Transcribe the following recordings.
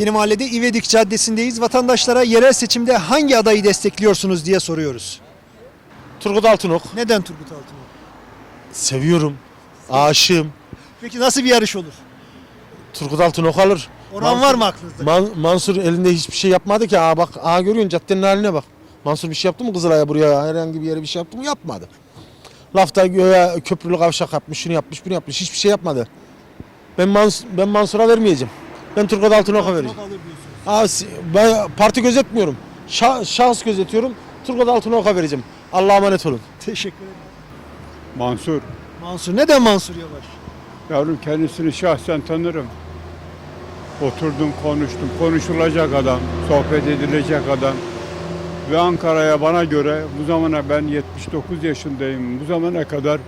Yeni Mahalle'de İvedik Caddesi'ndeyiz. Vatandaşlara yerel seçimde hangi adayı destekliyorsunuz diye soruyoruz. Turgut Altınok. Neden Turgut Altınok? Seviyorum. Aşığım. Peki nasıl bir yarış olur? Turgut Altınok alır. Oran Mansur- var mı aklınızda? Man- Mansur elinde hiçbir şey yapmadı ki. Aa bak, aa görüyorsun caddenin haline bak. Mansur bir şey yaptı mı Kızılay'a buraya herhangi bir yere bir şey yaptı mı? Yapmadı. Lafta göğe köprülü kavşak yapmış, şunu yapmış, bunu yapmış. Hiçbir şey yapmadı. Ben Mans ben Mansur'a vermeyeceğim. Ben Turgut Altınok'a vereceğim. Aa, ben parti gözetmiyorum. Şah- şahıs gözetiyorum. Turgut Altınok'a vereceğim. Allah'a emanet olun. Teşekkür ederim. Mansur. Mansur. Neden Mansur Yavaş? Yavrum kendisini şahsen tanırım. Oturdum konuştum. Konuşulacak adam. Sohbet edilecek adam. Ve Ankara'ya bana göre bu zamana ben 79 yaşındayım. Bu zamana kadar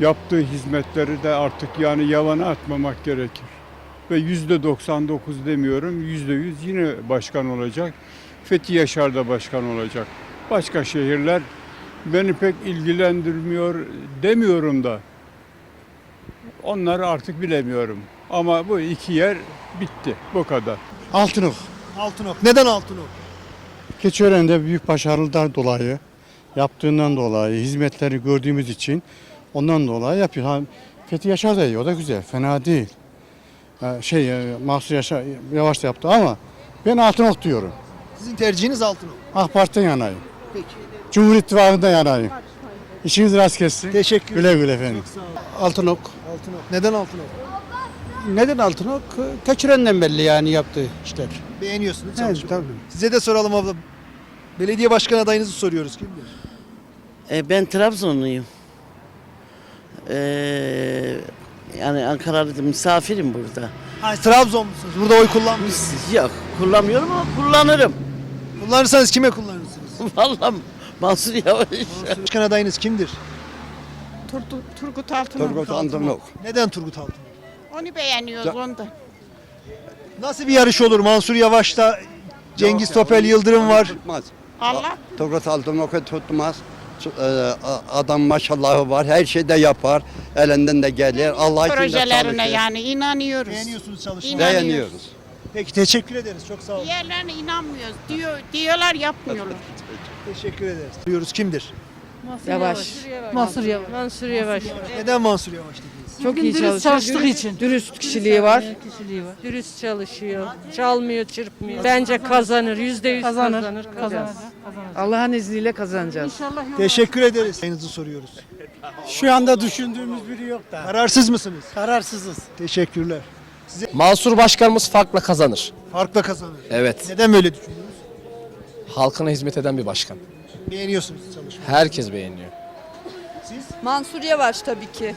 yaptığı hizmetleri de artık yani yavana atmamak gerekir. Ve yüzde 99 demiyorum, yüzde yüz yine başkan olacak. Fethi Yaşar da başkan olacak. Başka şehirler beni pek ilgilendirmiyor demiyorum da. Onları artık bilemiyorum. Ama bu iki yer bitti. Bu kadar. Altınok. Altınok. Neden Altınok? Keçiören'de büyük başarılar dolayı, yaptığından dolayı, hizmetleri gördüğümüz için ondan dolayı yapıyor. Fethi Yaşar da iyi, o da güzel, fena değil. Şey, e, Mahsur Yaşar yavaş da yaptı ama ben Altınok diyorum. Sizin tercihiniz Altınok. AK Parti'den yanayım. Peki. Cumhur İttifakı'ndan yanayım. İşiniz rast kessin. Teşekkür. Güle güle efendim. Çok sağ olun. Altınok. Altınok. Neden Altınok? Neden Altınok? Keçirenden belli yani yaptığı işler. Beğeniyorsunuz Evet, tabii. Size de soralım abla. Belediye başkan adayınızı soruyoruz. Kimdir? E, ben Trabzonluyum. E, Ankara'da misafirim burada. Ha, Trabzon musunuz? Burada oy kullanmıyorsunuz. Yok kullanmıyorum ama kullanırım. Kullanırsanız kime kullanırsınız? Vallahi Mansur Yavaş. Başkan adayınız kimdir? Turgut, Turgut Altınok. Turgut Altınok. Neden Turgut Altınok? Onu beğeniyoruz ondan. Nasıl bir yarış olur? Mansur Yavaş'ta Cengiz Topel Yıldırım var. Tutmaz. Allah Turgut Altınok'u tutmaz. A- Adam maşallahı var. Her şeyde yapar. Elinden de gelir. Allah için de projelerine çalışır. yani inanıyoruz. Beğeniyorsunuz çalışmayı. İnan- Beğeniyoruz. Peki teşekkür ederiz. Çok sağ olun. Diğerlerine inanmıyoruz. Diyor, diyorlar yapmıyorlar. Teşekkür ederiz. Diyoruz kimdir? Yavaş. Mansur Yavaş. Mansur Yavaş. Neden Mansur Yavaş dediniz? Çok iyi çalışıyor. çalıştığı Dürüst- için. Dürüst kişiliği var. Dürüst çalışıyor. Çalmıyor, çırpmıyor. Bence kazanır. Yüzde yüz Kazanır. kazanır. Kazanır. Allah'ın izniyle kazanacağız. Teşekkür ederiz. Sayınızı soruyoruz. Şu anda düşündüğümüz biri yok da. Kararsız mısınız? Kararsızız. Teşekkürler. Mansur Başkanımız farkla kazanır. Farkla kazanır. Evet. Neden böyle düşünüyorsunuz? Halkına hizmet eden bir başkan. Beğeniyorsunuz çalışmayı. Herkes beğeniyor. Mansur Yavaş tabii ki.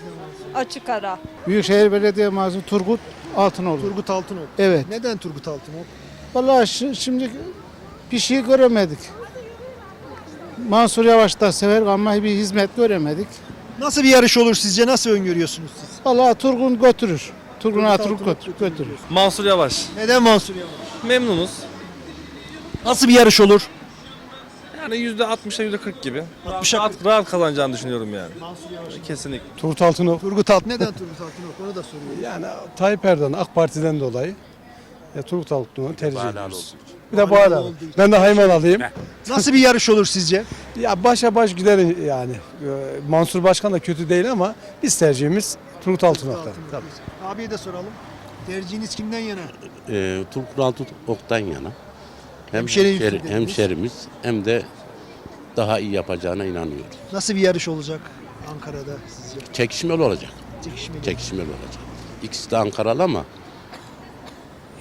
Açık ara. Büyükşehir Belediye Mazlum Turgut Altınoğlu. Turgut Altınok. Evet. Neden Turgut Altınok? Vallahi şi- şimdi bir şey göremedik. Mansur Yavaş da sever ama bir hizmet göremedik. Nasıl bir yarış olur sizce? Nasıl öngörüyorsunuz siz? Vallahi Turgun götürür. Turgun Altınok götürür götürür. Mansur Yavaş. Neden Mansur Yavaş? Memnunuz. Nasıl bir yarış olur? Yani %60'a %40 gibi. 60'a Rahat, rahat kazanacağını düşünüyorum yani. Kesinlikle. Turgut Altınok. Turgut Alt neden Turgut Altınok? Onu da soruyoruz. Yani Tayyip Erdoğan AK Parti'den dolayı ya Turgut Altınok'u tercih ediyoruz. Bir de bu arada. Ben de Hayman alayım. Nasıl bir yarış olur sizce? Ya başa baş gider yani. Ee, Mansur Başkan da kötü değil ama biz tercihimiz Turgut Altınok'tan. Tabii. Abiye de soralım. Tercihiniz kimden yana? e, Turgut Altınok'tan yana. Hem Hemşeri hemşerimiz hem de daha iyi yapacağına inanıyoruz. Nasıl bir yarış olacak Ankara'da sizce? Çekişmeli olacak. Çekişmeli. Çekişmeli olacak. İkisi de Ankaralı ama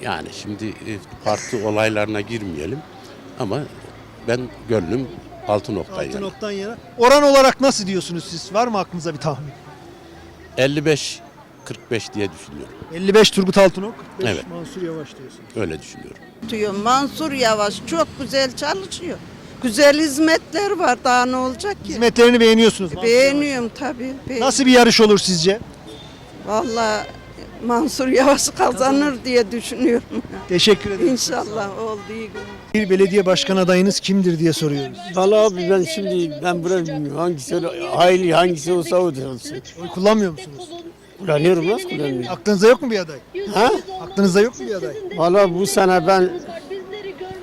yani şimdi e, parti olaylarına girmeyelim ama ben gönlüm Altınok'tan yana. Altınok'tan yana. Oran olarak nasıl diyorsunuz siz? Var mı aklınıza bir tahmin? 55 45 diye düşünüyorum. 55 Turgut Altınok, 5 Evet. Mansur Yavaş diyorsun. Öyle düşünüyorum. Diyor Mansur Yavaş çok güzel çalışıyor. Güzel hizmetler var daha ne olacak ki? Hizmetlerini beğeniyorsunuz. Mansur Beğeniyorum tabii. Yavaş. Nasıl bir yarış olur sizce? Vallahi Mansur Yavaş kazanır diye düşünüyorum. Teşekkür ederim. İnşallah oldu iyi günler. Bir belediye başkan adayınız kimdir diye soruyoruz. Vallahi abi ben şimdi ben buraya bilmiyorum. Hangisi öyle hayli hangisi olsa o da olsun. Oy kullanmıyor musunuz? Kullanıyorum nasıl kullanmıyorum? Aklınızda yok mu bir aday? Ha? Aklınızda yok mu bir aday? Valla bu sene ben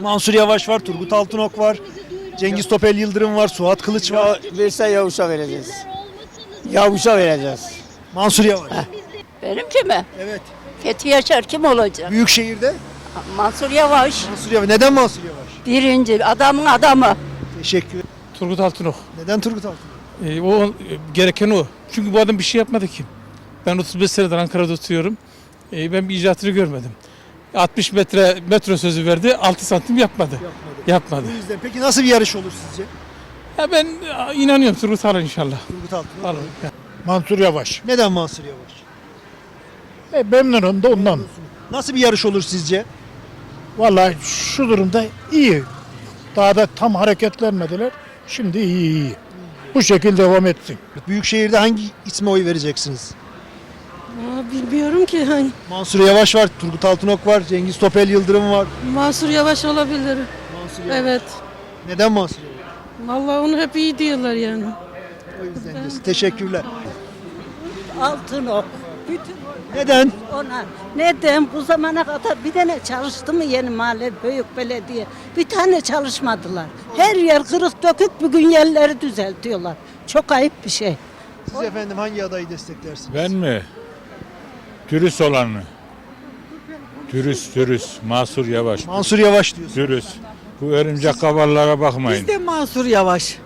Mansur Yavaş var, Turgut Altınok var, Cengiz Topel Yıldırım var, Suat Kılıç var. verse Yavuş'a vereceğiz. Yavuş'a vereceğiz. Mansur Yavaş. Benimki mi? Evet. Fethi Yaşar kim olacak? Büyükşehir'de Mansur Yavaş. Mansur Yavaş. Neden Mansur Yavaş? Birinci adamın adamı. Teşekkür. Turgut Altınok. Neden Turgut Altınok? Ee, o e, gereken o. Çünkü bu adam bir şey yapmadı ki. Ben 35 senedir Ankara'da oturuyorum. Ee, ben bir icraatını görmedim. 60 metre metro sözü verdi, 6 santim yapmadı. Yapmadı. Bu yüzden peki nasıl bir yarış olur sizce? Ya ben inanıyorum Turgut alır inşallah. Turgut Altınok. Alır. Mansur Yavaş. Neden Mansur Yavaş? E, memnunum da ondan. Nasıl bir yarış olur sizce? Vallahi şu durumda iyi. Daha da tam hareketlenmediler. Şimdi iyi iyi. Bu şekilde devam etsin. Büyükşehir'de hangi isme oy vereceksiniz? Bilmiyorum ki hani Mansur Yavaş var, Turgut Altınok var, Cengiz Topel Yıldırım var. Mansur Yavaş olabilir. Mansur Yavaş. Evet. Neden Mansur Yavaş? Vallahi onu hep iyi diyorlar yani. O yüzden diyorsun. Teşekkürler. Altınok. Bütün Neden? ona. Neden bu zamana kadar bir tane çalıştı mı yeni mahalle büyük belediye? Bir tane çalışmadılar. Her yer kırık dökük bugün yerleri düzeltiyorlar. Çok ayıp bir şey. Siz efendim hangi adayı desteklersiniz? Ben mi? Dürüst olanı. Dürüst, dürüst. Masur Yavaş. Mansur Yavaş diyorsun. Dürüst. Bu örümcek kavallara bakmayın. de Mansur Yavaş.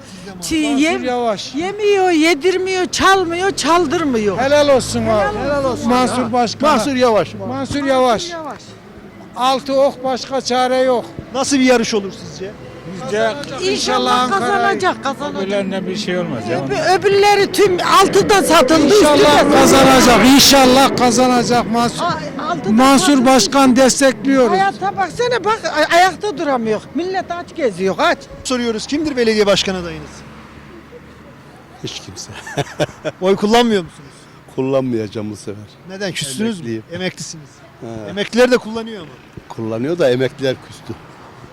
Çiğ, Yavaş. yemiyor, yedirmiyor, çalmıyor, çaldırmıyor. Helal olsun abi. Helal olsun. Mansur Başkan. Mansur Yavaş. Mansur Yavaş. Altı ok başka çare yok. Nasıl bir yarış olur sizce? İnşallah kazanacak, kazanacak. Öbürlerine bir şey olmaz ya. Öbürleri tüm altıda satıldı. İnşallah kazanacak. İnşallah kazanacak Mansur. Mansur Başkan destekliyoruz. Hayata baksana bak ay- ayakta duramıyor. Millet aç geziyor aç. Soruyoruz kimdir belediye başkan adayınız? Hiç kimse. Oy kullanmıyor musunuz? Kullanmayacağım bu sefer. Neden? Küstünüz mü? Emekliyim. Emeklisiniz. Emekliler de kullanıyor ama. Kullanıyor da emekliler küstü.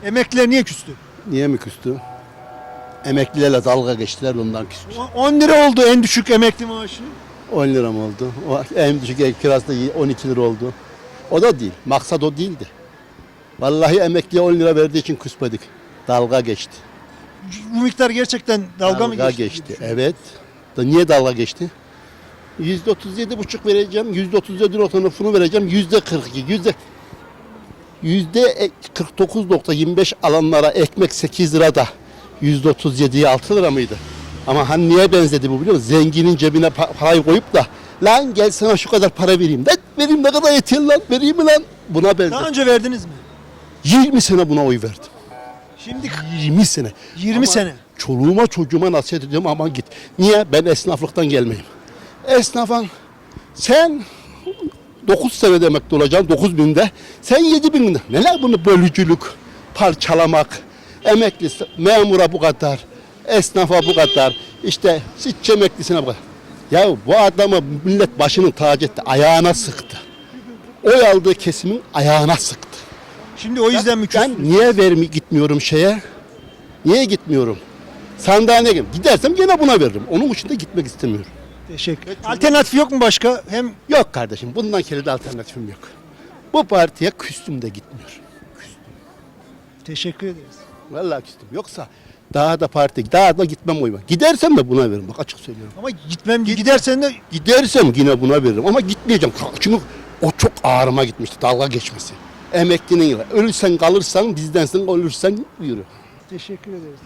Emekliler niye küstü? Niye mi küstü? Emeklilerle dalga geçtiler ondan küstü. O- 10 lira oldu en düşük emekli maaşı. 10 lira mı oldu? O en düşük ev kirası da 12 lira oldu. O da değil. Maksat o değildi. Vallahi emekliye 10 lira verdiği için küsmedik. Dalga geçti. Bu miktar gerçekten dalga, mı geçti? geçti. Evet. Da niye dalga geçti? Yüzde 37 buçuk vereceğim. Yüzde 37 otonomisini vereceğim. Yüzde 42. Yüzde yüzde 49.25 alanlara ekmek 8 lira da yüzde 37'ye 6 lira mıydı? Ama hani niye benzedi bu biliyor musun? Zenginin cebine pa- parayı koyup da lan gel sana şu kadar para vereyim. Lan vereyim ne kadar yetiyor lan vereyim mi lan? Buna benzedi. Daha önce verdiniz mi? 20 sene buna oy verdim. Şimdi 20 sene. 20 Ama sene. Çoluğuma çocuğuma nasihat ediyorum aman git. Niye? Ben esnaflıktan gelmeyeyim. Esnafan sen 9 sene demekte olacaksın 9 binde. Sen 7 binde. Neler bunu bölücülük, parçalamak, emekli memura bu kadar, esnafa bu kadar, işte sütçü emeklisine bu kadar. Ya bu adamı millet başının tacı etti, ayağına sıktı. Oy aldığı kesimin ayağına sıktı. Şimdi o yüzden mi Ben niye vermi gitmiyorum şeye? Niye gitmiyorum? Gideyim? Gidersem gene buna veririm. Onun için de gitmek istemiyorum. Teşekkür. Alternatif yok mu başka? Hem Yok kardeşim bundan kere de alternatifim yok. Bu partiye küstüm de gitmiyor. teşekkür ederiz. Vallahi küstüm. Yoksa daha da parti, daha da gitmem oyuma. Gidersem de buna veririm. Bak açık söylüyorum. Ama gitmem gidersen de Gidersem yine buna veririm ama gitmeyeceğim. Çünkü o çok ağrıma gitmişti dalga geçmesi. Emeklinin yılı. Ölürsen kalırsan bizdensin, ölürsen yürü. teşekkür ederiz.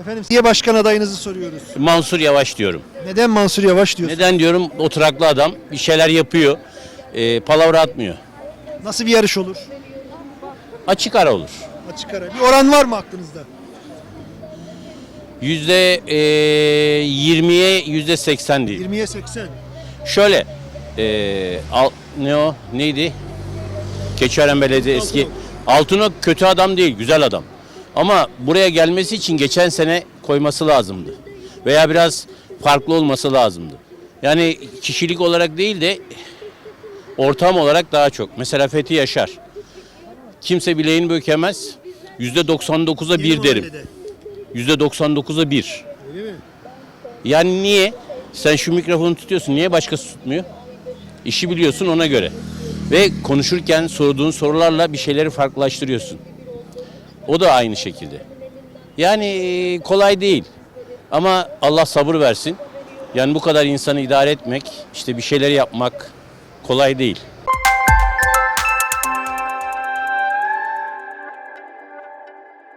Efendim diye başkan adayınızı soruyoruz. Mansur Yavaş diyorum. Neden Mansur Yavaş diyorsun? Neden diyorum? Oturaklı adam bir şeyler yapıyor. E, palavra atmıyor. Nasıl bir yarış olur? Açık ara olur. Açık ara. Bir oran var mı aklınızda? Yüzde e, 20'ye yüzde 80 değil. 20'ye 80. Şöyle e, al, ne o neydi? Keçiören Belediye eski. Altınok kötü adam değil güzel adam. Ama buraya gelmesi için geçen sene koyması lazımdı. Veya biraz farklı olması lazımdı. Yani kişilik olarak değil de ortam olarak daha çok. Mesela Fethi Yaşar. Kimse bileğini bükemez. Yüzde 99'a Yeni bir derim. Yüzde 99'a bir. Yani niye? Sen şu mikrofonu tutuyorsun. Niye başkası tutmuyor? İşi biliyorsun ona göre. Ve konuşurken sorduğun sorularla bir şeyleri farklılaştırıyorsun. O da aynı şekilde. Yani kolay değil. Ama Allah sabır versin. Yani bu kadar insanı idare etmek, işte bir şeyleri yapmak kolay değil.